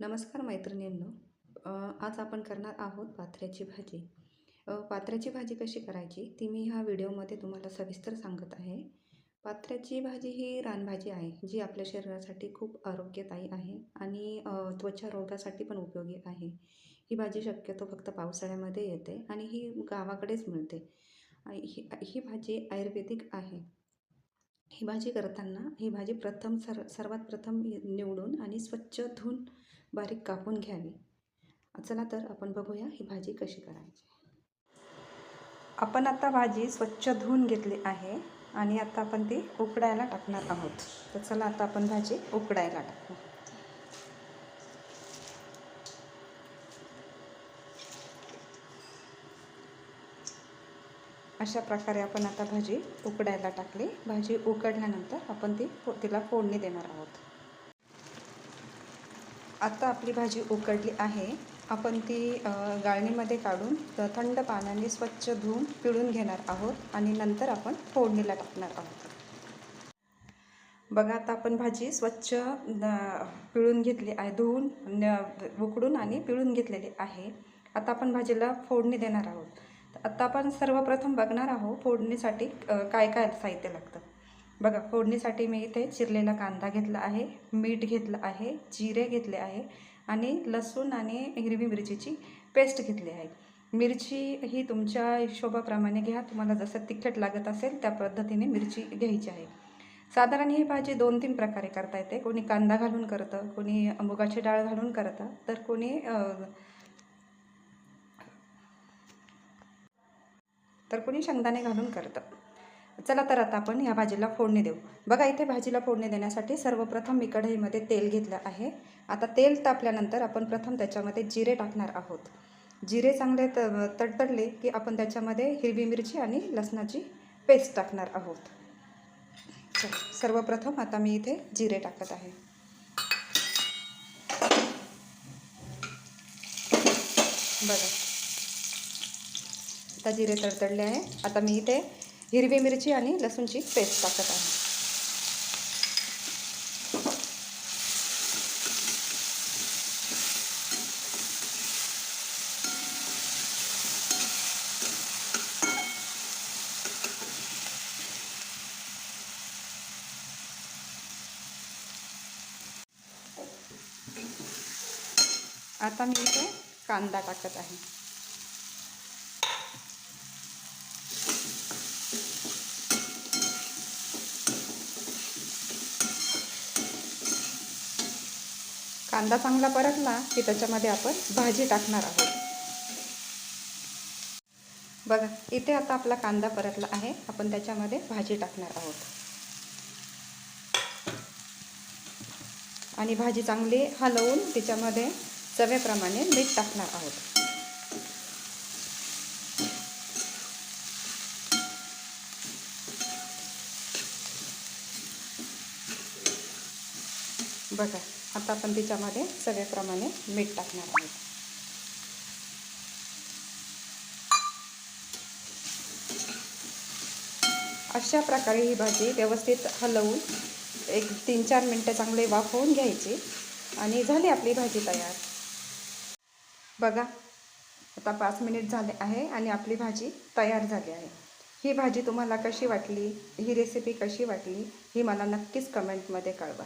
नमस्कार मैत्रिणींनो. आज आपण करणार आहोत पात्र्याची भाजी. पात्र्याची भाजी कशी करायची ती मी ह्या व्हिडिओमध्ये तुम्हाला सविस्तर सांगत आहे. पात्र्याची भाजी ही रानभाजी आहे जी आपल्या शरीरासाठी खूप आरोग्यदायी आहे आणि त्वचा रोगासाठी पण उपयोगी आहे. ही भाजी शक्यतो फक्त पावसाळ्यामध्ये येते आणि ही गावाकडेच मिळते. ही ही भाजी आयुर्वेदिक आहे. ही भाजी करताना ही भाजी प्रथम सर सर्वात प्रथम निवडून आणि स्वच्छ धुवून बारीक कापून घ्यावी. चला तर आपण बघूया ही भाजी कशी करायची. आपण आता भाजी स्वच्छ धुवून घेतली आहे आणि आता आपण ती उकडायला टाकणार आहोत. तर चला आता आपण भाजी उकडायला टाकू. अशा प्रकारे आपण आता भाजी उकडायला टाकली. भाजी उकडल्यानंतर आपण ती फो तिला फोडणी देणार आहोत. आता आपली भाजी उकडली आहे. आपण ती गाळणीमध्ये काढून थंड पाण्याने स्वच्छ धुवून पिळून घेणार आहोत आणि नंतर आपण फोडणीला टाकणार आहोत. बघा आता आपण भाजी स्वच्छ पिळून घेतली आहे धुवून न- उकडून आणि पिळून घेतलेली आहे. आता आपण भाजीला फोडणी देणार आहोत. आता आपण सर्वप्रथम बघणार आहोत फोडणीसाठी काय काय साहित्य लागतं. बघा फोडणीसाठी मी इथे चिरलेला कांदा घेतला आहे मीठ घेतलं आहे जिरे घेतले आहे आणि लसूण आणि हिरवी मिरचीची पेस्ट घेतली आहे. मिरची ही तुमच्या हिशोबाप्रमाणे घ्या तुम्हाला जसं तिखट लागत असेल त्या पद्धतीने मिरची घ्यायची आहे. साधारण ही भाजी दोन तीन प्रकारे करता येते. कोणी कांदा घालून करतं कोणी मुगाची डाळ घालून करतं तर कोणी तर कोणी शेंगदाणे घालून करतं. चला तर आता आपण ह्या भाजीला फोडणी देऊ. बघा इथे भाजीला फोडणी देण्यासाठी सर्वप्रथम मी कढईमध्ये तेल घेतलं आहे. आता तेल तापल्यानंतर आपण प्रथम त्याच्यामध्ये जिरे टाकणार आहोत. जिरे चांगले त तडतडले की आपण त्याच्यामध्ये हिरवी मिरची आणि लसणाची पेस्ट टाकणार आहोत. सर्वप्रथम आता मी इथे जिरे टाकत आहे. बघा. आता जिरे तडतडले आहे. आता मी इथे हिरवी मिरची आणि लसूणची पेस्ट टाकत आहे. आता मी इथे कांदा टाकत आहे. कांदा चांगला परतला की त्याच्यामध्ये आपण भाजी टाकणार आहोत. बघा इथे आता आपला कांदा परतला आहे. आपण त्याच्यामध्ये भाजी टाकणार आहोत. आणि भाजी चांगली हलवून तिच्यामध्ये चवेप्रमाणे मीठ टाकणार आहोत. बघा आता आपण तिच्यामध्ये सगळ्याप्रमाणे मीठ टाकणार आहोत. अशा प्रकारे ही भाजी व्यवस्थित हलवून एक तीन चार मिनटं चांगले वाफवून घ्यायची आणि झाली आपली भाजी तयार. बघा आता पाच मिनिट झाले आहे आणि आपली भाजी तयार झाली आहे. ही भाजी तुम्हाला कशी वाटली? ही रेसिपी कशी वाटली? ही मला नक्कीच कमेंटमध्ये कळवा.